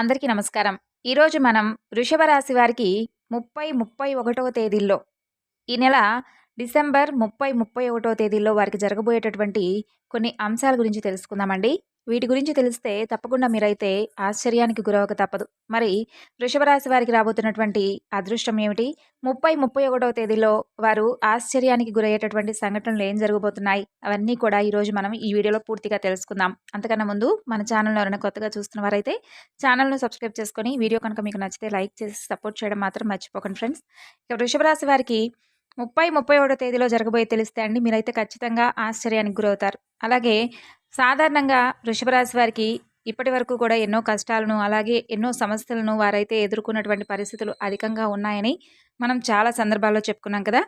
అందరికీ నమస్కారం. ఈరోజు మనం వృషభ రాశి వారికి ముప్పై ముప్పై ఒకటవ తేదీల్లో ఈ నెల డిసెంబర్ ముప్పై ముప్పై ఒకటవ తేదీల్లో వారికి జరగబోయేటటువంటి కొన్ని అంశాల గురించి తెలుసుకుందామండి. వీటి గురించి తెలిస్తే తప్పకుండా మీరైతే ఆశ్చర్యానికి గురవక తప్పదు. మరి వృషభరాశి వారికి రాబోతున్నటువంటి అదృష్టం ఏమిటి? ముప్పై ముప్పై ఒకటవ తేదీలో వారు ఆశ్చర్యానికి గురయ్యేటటువంటి సంఘటనలు ఏం జరగబోతున్నాయి? అవన్నీ కూడా ఈరోజు మనం ఈ వీడియోలో పూర్తిగా తెలుసుకుందాం. అంతకన్నా ముందు మన ఛానల్లో ఎవరైనా కొత్తగా చూస్తున్న వారైతే ఛానల్ను సబ్స్క్రైబ్ చేసుకొని వీడియో కనుక మీకు నచ్చితే లైక్ చేసి సపోర్ట్ చేయడం మాత్రం మర్చిపోకండి ఫ్రెండ్స్. ఇక వృషభరాశి వారికి ముప్పై ముప్పై ఒకటో తేదీలో జరగబోయే తెలిస్తే అండి మీరైతే ఖచ్చితంగా ఆశ్చర్యానికి గురవుతారు. అలాగే సాధారణంగా వృషభరాశి వారికి ఇప్పటి వరకు కూడా ఎన్నో కష్టాలను అలాగే ఎన్నో సమస్యలను వారైతే ఎదుర్కొన్నటువంటి పరిస్థితులు అధికంగా ఉన్నాయని మనం చాలా సందర్భాల్లో చెప్పుకున్నాం కదా.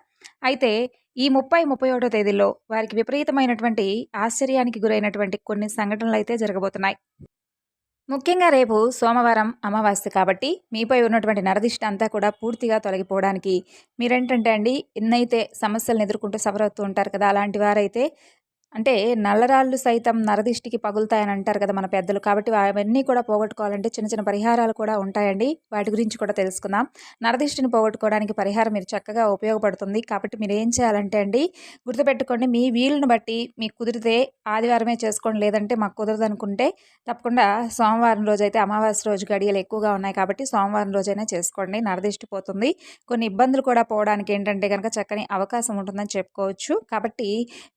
అయితే ఈ ముప్పై ముప్పై ఒకటో తేదీలో వారికి విపరీతమైనటువంటి ఆశ్చర్యానికి గురైనటువంటి కొన్ని సంఘటనలు అయితే జరగబోతున్నాయి. ముఖ్యంగా రేపు సోమవారం అమావాస్య కాబట్టి మీపై ఉన్నటువంటి నరదిష్ట అంతా కూడా పూర్తిగా తొలగిపోవడానికి మీరేంటంటే అండి ఎన్నైతే సమస్యలను ఎదుర్కొంటూ సఫర్ అవుతూ ఉంటారు కదా అలాంటి వారైతే అంటే నల్లరాళ్ళు సైతం నరదిష్టికి పగులుతాయని అంటారు కదా మన పెద్దలు. కాబట్టి అవన్నీ కూడా పోగొట్టుకోవాలంటే చిన్న చిన్న పరిహారాలు కూడా ఉంటాయండి. వాటి గురించి కూడా తెలుసుకుందాం. నరదిష్టిని పోగొట్టుకోవడానికి పరిహారం మీరు చక్కగా ఉపయోగపడుతుంది. కాబట్టి మీరు ఏం చేయాలంటే అండి గుర్తుపెట్టుకోండి మీ వీలును బట్టి మీకు కుదిరితే ఆదివారమే చేసుకోండి. లేదంటే మాకు కుదరదు అనుకుంటే తప్పకుండా సోమవారం రోజు అయితే అమావాస్య రోజు గడియలు ఎక్కువగా ఉన్నాయి కాబట్టి సోమవారం రోజైనా చేసుకోండి. నరదిష్టి పోతుంది. కొన్ని ఇబ్బందులు కూడా పోవడానికి ఏంటంటే కనుక చక్కని అవకాశం ఉంటుందని చెప్పుకోవచ్చు. కాబట్టి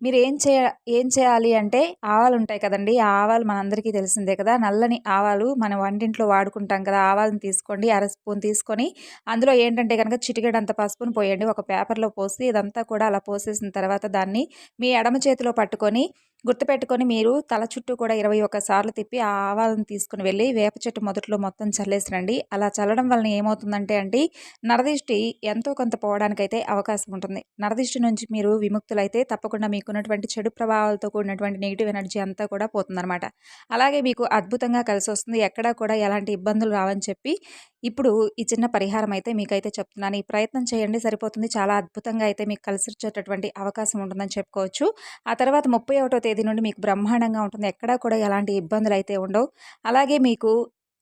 మీరు ఏం చేయ ఏం చేయాలి అంటే ఆవాలు ఉంటాయి కదండి ఆవాలు మనందరికీ తెలిసిందే కదా. నల్లని ఆవాలు మనం వంటింట్లో వాడుకుంటాం కదా. ఆవాలను తీసుకోండి అర స్పూన్ తీసుకొని అందులో ఏంటంటే కనుక చిటికెడంత పసుపును పోయండి ఒక పేపర్లో పోసి ఇదంతా కూడా అలా పోసేసిన తర్వాత దాన్ని మీ ఎడమ చేతిలో పట్టుకొని గుర్తుపెట్టుకొని మీరు తల చుట్టూ కూడా ఇరవై సార్లు తిప్పి ఆ ఆవాలను తీసుకుని వెళ్ళి వేప చెట్టు మొదట్లో మొత్తం చల్లేసిరండి. అలా చల్లడం వలన ఏమవుతుందంటే అండి నరదిష్టి ఎంతో కొంత పోవడానికైతే అవకాశం ఉంటుంది. నరదిష్టి నుంచి మీరు విముక్తులైతే తప్పకుండా మీకున్నటువంటి చెడు ప్రభావాలతో కూడినటువంటి నెగిటివ్ ఎనర్జీ అంతా కూడా పోతుందన్నమాట. అలాగే మీకు అద్భుతంగా కలిసి వస్తుంది ఎక్కడా కూడా ఎలాంటి ఇబ్బందులు రావని చెప్పి ఇప్పుడు ఈ చిన్న పరిహారం అయితే మీకైతే చెప్తున్నాను. ఈ ప్రయత్నం చేయండి. సరిపోతుంది. చాలా అద్భుతంగా అయితే మీకు కలిసి వచ్చేటటువంటి అవకాశం ఉంటుందని చెప్పుకోవచ్చు. ఆ తర్వాత ముప్పై ఒకటో తేదీ నుండి మీకు బ్రహ్మాండంగా ఉంటుంది. ఎక్కడా కూడా ఎలాంటి ఇబ్బందులు అయితే ఉండవు. అలాగే మీకు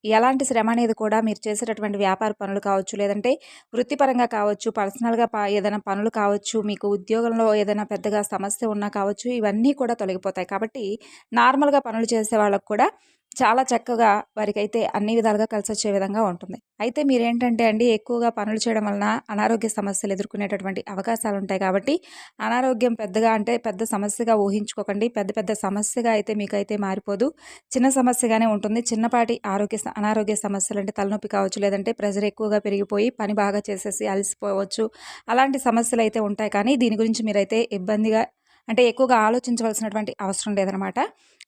ఎలాంటి శ్రమ అనేది కూడా మీరు చేసేటటువంటి వ్యాపార పనులు కావచ్చు లేదంటే వృత్తిపరంగా కావచ్చు పర్సనల్గా ఏదైనా పనులు కావచ్చు మీకు ఉద్యోగంలో ఏదైనా పెద్దగా సమస్య ఉన్నా కావచ్చు ఇవన్నీ కూడా తొలగిపోతాయి. కాబట్టి నార్మల్గా పనులు చేసే వాళ్ళకు కూడా చాలా చక్కగా వారికైతే అన్ని విధాలుగా కలిసి వచ్చే విధంగా ఉంటుంది. అయితే మీరేంటంటే అండి ఎక్కువగా పనులు చేయడం వలన అనారోగ్య సమస్యలు ఎదుర్కొనేటటువంటి అవకాశాలు ఉంటాయి కాబట్టి అనారోగ్యం పెద్దగా అంటే పెద్ద సమస్యగా ఊహించుకోకండి. పెద్ద పెద్ద సమస్యగా అయితే మీకైతే మారిపోదు. చిన్న సమస్యగానే ఉంటుంది. చిన్నపాటి ఆరోగ్య అనారోగ్య సమస్యలు అంటే తలనొప్పి కావచ్చు లేదంటే ప్రెజర్ ఎక్కువగా పెరిగిపోయి పని బాగా చేసేసి అలసిపోవచ్చు. అలాంటి సమస్యలు అయితే ఉంటాయి. కానీ దీని గురించి మీరైతే ఇబ్బందిగా అంటే ఎక్కువగా ఆలోచించవలసినటువంటి అవసరం లేదనమాట.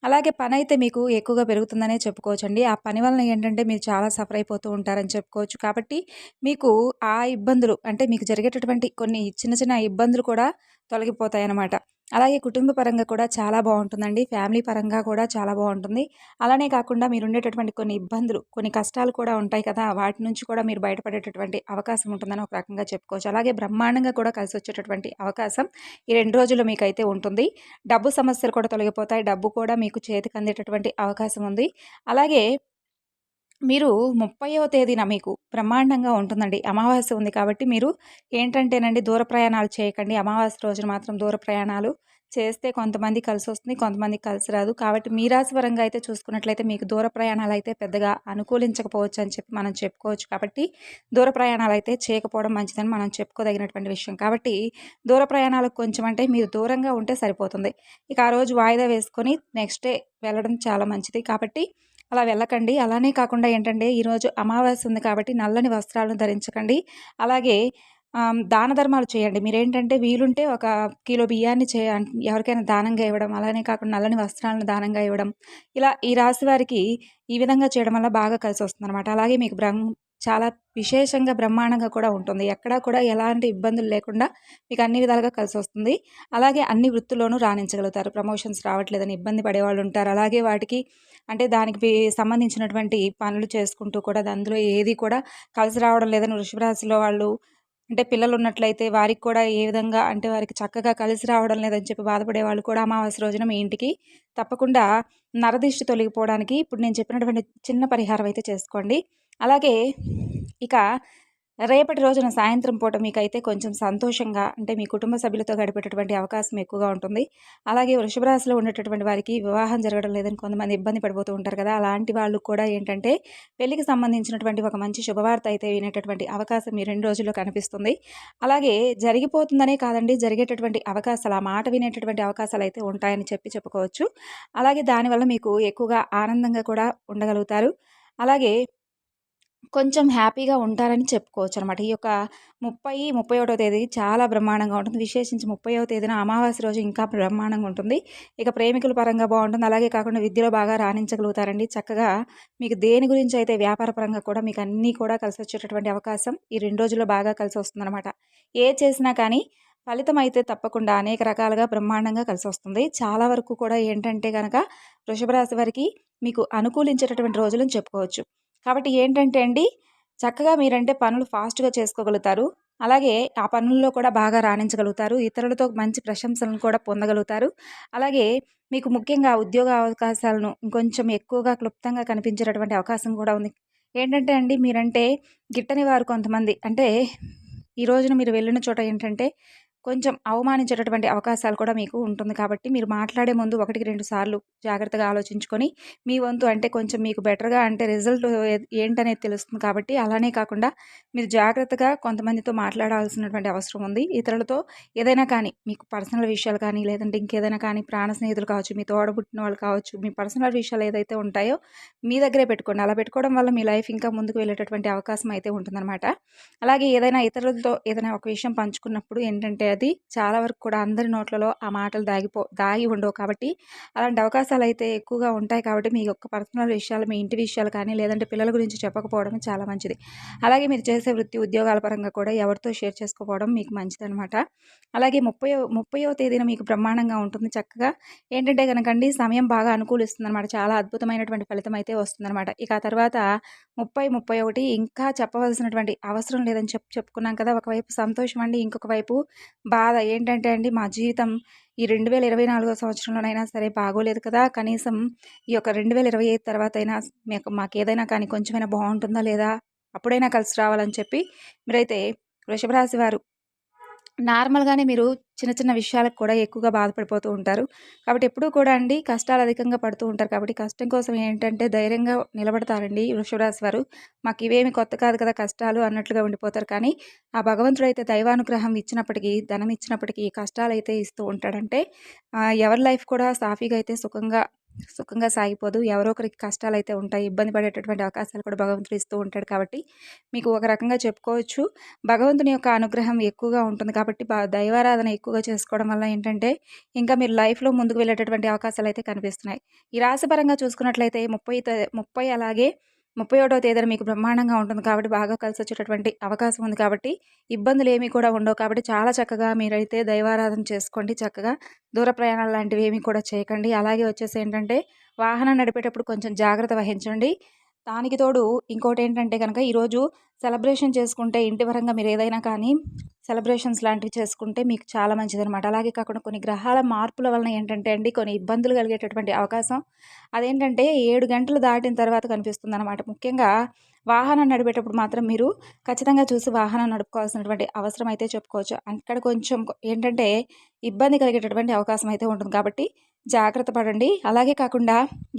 అలాగే పని అయితే మీకు ఎక్కువగా పెరుగుతుందనే చెప్పుకోవచ్చు అండి ఆ పని వలన ఏంటంటే మీరు చాలా సఫర్ అయిపోతూ ఉంటారని చెప్పుకోవచ్చు. కాబట్టి మీకు ఆ ఇబ్బందులు అంటే మీకు జరిగేటటువంటి కొన్ని చిన్న చిన్న ఇబ్బందులు కూడా తొలగిపోతాయి అన్నమాట అలాగే కుటుంబ పరంగా కూడా చాలా బాగుంటుందండి. ఫ్యామిలీ పరంగా కూడా చాలా బాగుంటుంది. అలానే కాకుండా మీరు ఉండేటటువంటి కొన్ని ఇబ్బందులు కొన్ని కష్టాలు కూడా ఉంటాయి కదా వాటి నుంచి కూడా మీరు బయటపడేటటువంటి అవకాశం ఉంటుందని ఒక రకంగా చెప్పుకోవచ్చు. అలాగే బ్రహ్మాండంగా కూడా కలిసి వచ్చేటటువంటి అవకాశం ఈ రెండు రోజులు మీకైతే ఉంటుంది. డబ్బు సమస్యలు కూడా తొలగిపోతాయి. డబ్బు కూడా మీకు చేతికి అందేటటువంటి అవకాశం ఉంది. అలాగే మీరు ముప్పైవ తేదీన మీకు బ్రహ్మాండంగా ఉంటుందండి. అమావాస్య ఉంది కాబట్టి మీరు ఏంటంటేనండి దూర ప్రయాణాలు చేయకండి. అమావాస్య రోజున మాత్రం దూర ప్రయాణాలు చేస్తే కొంతమంది కలిసి వస్తుంది కొంతమంది కలిసి రాదు. కాబట్టి మీ రాశి పరంగా అయితే చూసుకున్నట్లయితే మీకు దూర ప్రయాణాలు అయితే పెద్దగా అనుకూలించకపోవచ్చు అని చెప్పి మనం చెప్పుకోవచ్చు. కాబట్టి దూర ప్రయాణాలు అయితే చేయకపోవడం మంచిదని మనం చెప్పుకోదగినటువంటి విషయం. కాబట్టి దూర ప్రయాణాలకు కొంచెం అంటే మీరు దూరంగా ఉంటే సరిపోతుంది. ఇక ఆ రోజు వాయిదా వేసుకొని నెక్స్ట్ డే వెళ్ళడం చాలా మంచిది. కాబట్టి అలా వెళ్ళకండి. అలానే కాకుండా ఏంటంటే ఈరోజు అమావాస్య ఉంది కాబట్టి నల్లని వస్త్రాలను ధరించకండి. అలాగే దాన ధర్మాలు చేయండి. మీరేంటంటే వీలుంటే ఒక కిలో బియ్యాన్ని చే ఎవరికైనా దానంగా ఇవ్వడం అలానే కాకుండా నల్లని వస్త్రాలను దానంగా ఇవ్వడం. ఇలా ఈ రాశి వారికి ఈ విధంగా చేయడం వల్ల బాగా కలిసి వస్తుంది అనమాట అలాగే మీకు బ్రహ్మ చాలా విశేషంగా బ్రహ్మాండంగా కూడా ఉంటుంది. ఎక్కడా కూడా ఎలాంటి ఇబ్బందులు లేకుండా మీకు అన్ని విధాలుగా కలిసి వస్తుంది. అలాగే అన్ని వృత్తుల్లోనూ రాణించగలుగుతారు. ప్రమోషన్స్ రావట్లేదని ఇబ్బంది పడేవాళ్ళు ఉంటారు. అలాగే వాటికి అంటే దానికి సంబంధించినటువంటి పనులు చేసుకుంటూ కూడా అందులో ఏది కూడా కలిసి రావడం లేదని వృషభరాశిలో వాళ్ళు అంటే పిల్లలు ఉన్నట్లయితే వారికి కూడా ఏ విధంగా అంటే వారికి చక్కగా కలిసి రావడం లేదని చెప్పి బాధపడే వాళ్ళు కూడా అమావాస్య రోజున మీ ఇంటికి తప్పకుండా నరదిష్టి తొలగిపోవడానికి ఇప్పుడు నేను చెప్పినటువంటి చిన్న పరిహారం అయితే చేసుకోండి. అలాగే ఇక రేపటి రోజున సాయంత్రం పూట మీకైతే కొంచెం సంతోషంగా అంటే మీ కుటుంబ సభ్యులతో గడిపేటటువంటి అవకాశం ఎక్కువగా ఉంటుంది. అలాగే వృషభరాశిలో ఉండేటటువంటి వారికి వివాహం జరగడం లేదని కొంతమంది ఇబ్బంది పడిపోతూ ఉంటారు కదా అలాంటి వాళ్ళు కూడా ఏంటంటే పెళ్ళికి సంబంధించినటువంటి ఒక మంచి శుభవార్త అయితే వినేటటువంటి అవకాశం ఈ రెండు రోజుల్లో కనిపిస్తుంది. అలాగే జరిగిపోతుందనే కాదండి జరిగేటటువంటి అవకాశాలు ఆ మాట వినేటటువంటి అవకాశాలు అయితే ఉంటాయని చెప్పి చెప్పుకోవచ్చు. అలాగే దానివల్ల మీకు ఎక్కువగా ఆనందంగా కూడా ఉండగలుగుతారు. అలాగే కొంచెం హ్యాపీగా ఉంటారని చెప్పుకోవచ్చు అనమాట ఈ యొక్క ముప్పై ముప్పై ఒకటో తేదీ చాలా బ్రహ్మాండంగా ఉంటుంది. విశేషించి ముప్పైవ తేదీన అమావాస్య రోజు ఇంకా బ్రహ్మాండంగా ఉంటుంది. ఇక ప్రేమికుల పరంగా బాగుంటుంది. అలాగే కాకుండా విద్యలో బాగా రాణించగలుగుతారండి. చక్కగా మీకు దేని గురించి అయితే వ్యాపార పరంగా కూడా మీకు అన్నీ కూడా కలిసి వచ్చేటటువంటి అవకాశం ఈ రెండు రోజుల్లో బాగా కలిసి వస్తుందన్నమాట. ఏ చేసినా కానీ ఫలితం అయితే తప్పకుండా అనేక రకాలుగా బ్రహ్మాండంగా కలిసి వస్తుంది. చాలా వరకు కూడా ఏంటంటే కనుక వృషభ రాశి వారికి మీకు అనుకూలించేటటువంటి రోజులను చెప్పుకోవచ్చు. కాబట్టి ఏంటంటే అండి చక్కగా మీరంటే పనులు ఫాస్ట్గా చేసుకోగలుగుతారు. అలాగే ఆ పనుల్లో కూడా బాగా రాణించగలుగుతారు. ఇతరులతో మంచి ప్రశంసలను కూడా పొందగలుగుతారు. అలాగే మీకు ముఖ్యంగా ఉద్యోగ అవకాశాలను ఇంకొంచెం ఎక్కువగా క్లుప్తంగా కనిపించేటటువంటి అవకాశం కూడా ఉంది. ఏంటంటే అండి మీరంటే గిట్టని వారు కొంతమంది. అంటే ఈ రోజున మీరు వెళ్ళిన చోట ఏంటంటే కొంచెం అవమానించేటటువంటి అవకాశాలు కూడా మీకు ఉంటుంది కాబట్టి మీరు మాట్లాడే ముందు ఒకటికి రెండు సార్లు జాగ్రత్తగా ఆలోచించుకొని మీ వంతు అంటే కొంచెం మీకు బెటర్గా అంటే రిజల్ట్ ఏంటనేది తెలుస్తుంది కాబట్టి అలానే కాకుండా మీరు జాగ్రత్తగా కొంతమందితో మాట్లాడాల్సినటువంటి అవసరం ఉంది. ఇతరులతో ఏదైనా కానీ మీకు పర్సనల్ విషయాలు కానీ లేదంటే ఇంకేదైనా కానీ ప్రాణ స్నేహితులు కావచ్చు మీ తోడబుట్టిన వాళ్ళు కావచ్చు మీ పర్సనల్ విషయాలు ఏదైతే ఉంటాయో మీ దగ్గరే పెట్టుకోండి. అలా పెట్టుకోవడం వల్ల మీ లైఫ్ ఇంకా ముందుకు వెళ్ళేటటువంటి అవకాశం అయితే ఉంటుందన్నమాట. అలాగే ఏదైనా ఇతరులతో ఏదైనా ఒక విషయం పంచుకున్నప్పుడు ఏంటంటే అది చాలా వరకు కూడా అందరి నోట్లలో ఆ మాటలు దాగిపో దాగి ఉండవు కాబట్టి అలాంటి అవకాశాలు అయితే ఎక్కువగా ఉంటాయి కాబట్టి మీ యొక్క పర్సనల్ విషయాలు మీ ఇంటి విషయాలు కానీ లేదంటే పిల్లల గురించి చెప్పకపోవడం చాలా మంచిది. అలాగే మీరు చేసే వృత్తి ఉద్యోగాల పరంగా కూడా ఎవరితో షేర్ చేసుకోవడం మీకు మంచిది అనమాట అలాగే ముప్పై ముప్పైవ తేదీన మీకు బ్రహ్మాండంగా ఉంటుంది. చక్కగా ఏంటంటే కనుకండి సమయం బాగా అనుకూలిస్తుంది అనమాట చాలా అద్భుతమైనటువంటి ఫలితం అయితే వస్తుందన్నమాట. ఇక ఆ తర్వాత ముప్పై ముప్పై ఒకటి ఇంకా చెప్పవలసినటువంటి అవసరం లేదని చెప్పు చెప్పుకున్నాం కదా ఒకవైపు సంతోషం అండి ఇంకొక వైపు బాధ. ఏంటంటే అండి మా జీవితం ఈ రెండు వేల ఇరవై నాలుగో సంవత్సరంలోనైనా సరే బాగోలేదు కదా. కనీసం ఈ యొక్క రెండు వేల ఇరవై ఐదు తర్వాత అయినా మీకు మాకు ఏదైనా కానీ కొంచెమైనా బాగుంటుందా లేదా? అప్పుడైనా కలిసి రావాలని చెప్పి మీరైతే వృషభరాశి వారు నార్మల్గానే మీరు చిన్న చిన్న విషయాలకు కూడా ఎక్కువగా బాధపడిపోతూ ఉంటారు. కాబట్టి ఎప్పుడూ కూడా అండి కష్టాలు అధికంగా పడుతూ ఉంటారు. కాబట్టి కష్టం కోసం ఏంటంటే ధైర్యంగా నిలబడతారండి వృషభరాశి వారు. మాకు ఇవేమి కొత్త కాదు కదా కష్టాలు అన్నట్లుగా ఉండిపోతారు. కానీ ఆ భగవంతుడు అయితే దైవానుగ్రహం ఇచ్చినప్పటికీ ధనం ఇచ్చినప్పటికీ కష్టాలు అయితే ఇస్తూ ఉంటాడంటే ఎవరి లైఫ్ కూడా సాఫీగా అయితే సుఖంగా సుఖంగా సాగిపోదు. ఎవరో ఒకరికి కష్టాలు అయితే ఉంటాయి. ఇబ్బంది పడేటటువంటి అవకాశాలు కూడా భగవంతుడు ఇస్తూ ఉంటాడు కాబట్టి మీకు ఒక రకంగా చెప్పుకోవచ్చు. భగవంతుని యొక్క అనుగ్రహం ఎక్కువగా ఉంటుంది కాబట్టి దైవారాధన ఎక్కువగా చేసుకోవడం వల్ల ఏంటంటే ఇంకా మీరు లైఫ్లో ముందుకు వెళ్ళేటటువంటి అవకాశాలు అయితే కనిపిస్తున్నాయి. ఈ రాశిపరంగా చూసుకున్నట్లయితే ముప్పై ముప్పై అలాగే ముప్పై ఒకటో తేదీన మీకు బ్రహ్మాండంగా ఉంటుంది కాబట్టి బాగా కలిసి వచ్చేటటువంటి అవకాశం ఉంది కాబట్టి ఇబ్బందులు ఏమీ కూడా ఉండవు కాబట్టి చాలా చక్కగా మీరైతే దైవారాధన చేసుకోండి చక్కగా. దూర ప్రయాణాలు లాంటివి ఏమీ కూడా చేయకండి. అలాగే వచ్చేసి ఏంటంటే వాహనం నడిపేటప్పుడు కొంచెం జాగ్రత్త వహించండి. దానికి తోడు ఇంకోటి ఏంటంటే కనుక ఈరోజు సెలబ్రేషన్ చేసుకుంటే ఇంటి పరంగా మీరు ఏదైనా కానీ సెలబ్రేషన్స్ లాంటివి చేసుకుంటే మీకు చాలా మంచిదనమాట అలాగే కాకుండా కొన్ని గ్రహాల మార్పుల వలన ఏంటంటే అండి కొన్ని ఇబ్బందులు కలిగేటటువంటి అవకాశం. అదేంటంటే ఏడు గంటలు దాటిన తర్వాత కనిపిస్తుంది అనమాట ముఖ్యంగా వాహనం నడిపేటప్పుడు మాత్రం మీరు ఖచ్చితంగా చూసి వాహనం నడుపుకోవాల్సినటువంటి అవసరం అయితే చెప్పుకోవచ్చు. అక్కడ కొంచెం ఏంటంటే ఇబ్బంది కలిగేటటువంటి అవకాశం అయితే ఉంటుంది. కాబట్టి జాగ్రత్త పడండి. అలాగే కాకుండా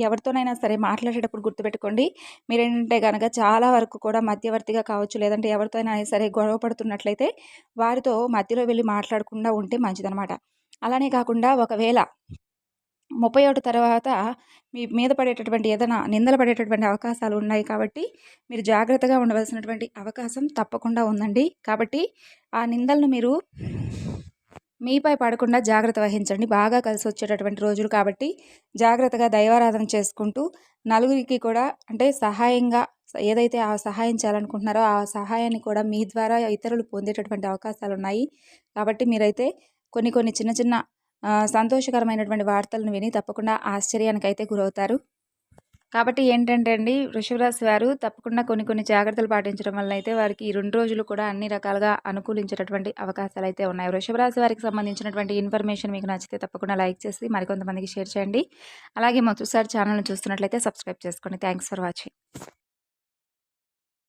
ఎవరితోనైనా సరే మాట్లాడేటప్పుడు గుర్తుపెట్టుకోండి. మీరేంటంటే కనుక చాలా వరకు కూడా మధ్యవర్తిగా కావచ్చు లేదంటే ఎవరితోనైనా సరే గొడవ పడుతున్నట్లయితే వారితో మధ్యలో వెళ్ళి మాట్లాడకుండా ఉంటే మంచిదనమాట అలానే కాకుండా ఒకవేళ ముప్పై ఒకటి తర్వాత మీ మీద పడేటటువంటి ఏదైనా నిందలు పడేటటువంటి అవకాశాలు ఉన్నాయి కాబట్టి మీరు జాగ్రత్తగా ఉండవలసినటువంటి అవకాశం తప్పకుండా ఉందండి. కాబట్టి ఆ నిందలను మీరు మీపై పడకుండా జాగ్రత్త వహించండి. బాగా కలిసి వచ్చేటటువంటి రోజులు కాబట్టి జాగ్రత్తగా దైవారాధన చేసుకుంటూ నలుగురికి కూడా అంటే సహాయంగా ఏదైతే ఆ సహాయం చేయాలనుకుంటున్నారో ఆ సహాయాన్ని కూడా మీ ద్వారా ఇతరులు పొందేటటువంటి అవకాశాలు ఉన్నాయి కాబట్టి మీరైతే కొన్ని కొన్ని చిన్న చిన్న సంతోషకరమైనటువంటి వార్తలను విని తప్పకుండా ఆశ్చర్యానికి అయితే గురవుతారు. కాబట్టి ఏంటంటే అండి వృషభరాశి వారు తప్పకుండా కొన్ని కొన్ని జాగ్రత్తలు పాటించడం వల్ల అయితే వారికి ఈ రెండు రోజులు కూడా అన్ని రకాలుగా అనుకూలించేటటువంటి అవకాశాలు అయితే ఉన్నాయి. వృషభరాశి వారికి సంబంధించినటువంటి ఇన్ఫర్మేషన్ మీకు నచ్చితే తప్పకుండా లైక్ చేసి మరికొంతమందికి షేర్ చేయండి. అలాగే మొదటిసారి ఛానల్ని చూస్తున్నట్లయితే సబ్స్క్రైబ్ చేసుకోండి. Thanks for watching.